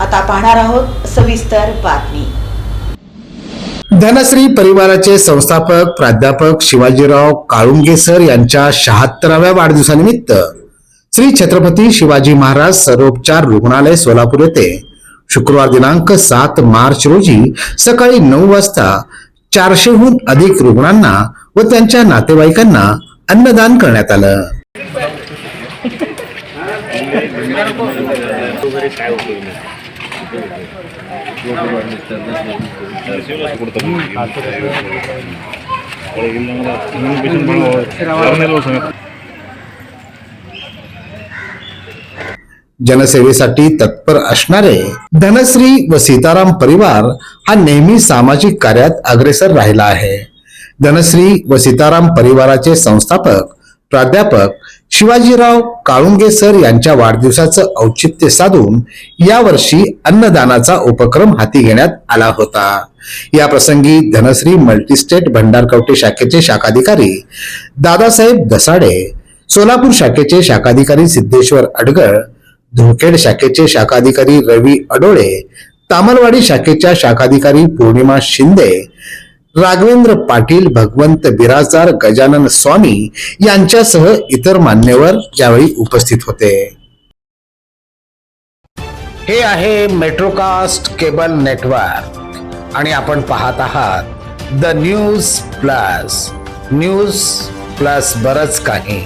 आता पाहणार आहोत सविस्तर बातमी. धनश्री परिवाराचे संस्थापक प्राध्यापक शिवाजीराव काळुंगे सर यांच्या शहात्तराव्या वाढदिवसानिमित्त श्री छत्रपती शिवाजी महाराज सर्वोपचार रुग्णालय सोलापूर येथे शुक्रवार दिनांक सात मार्च रोजी सकाळी नऊ वाजता चारशेहून अधिक रुग्णांना व त्यांच्या नातेवाईकांना अन्नदान करण्यात आलं. जनसेवेसाठी तत्पर असणारे धनश्री व सीताराम परिवार हा नेहमी सामाजिक कार्यात अग्रेसर राहिला आहे. धनश्री व सीताराम परिवाराचे संस्थापक प्राध्यापक शिवाजीराव काळुंगे सर यांच्या वाढदिवसाचं औचित्य साधून यावर्षी अन्नदानाचा उपक्रम हाती घेण्यात आला होता. या प्रसंगी धनश्री मल्टीस्टेट भंडारकवटे शाखेचे शाखाधिकारी दादासाहेब दसाडे सोलापूर शाखेचे शाखाधिकारी सिद्धेश्वर अडगळ धुळखेड शाखेचे शाखाधिकारी रवी अडोळे तामलवाडी शाखेच्या शाखाधिकारी पौर्णिमा शिंदे राघवेंद्र पाटील भगवंत बिराजदार गजानन स्वामी यांच्यासह इतर मान्यवर यावेळी उपस्थित होते. हे आहे मेट्रोकास्ट केबल नेटवर्क आणि आपण पाहत आहात the news plus. News plus बरच काही.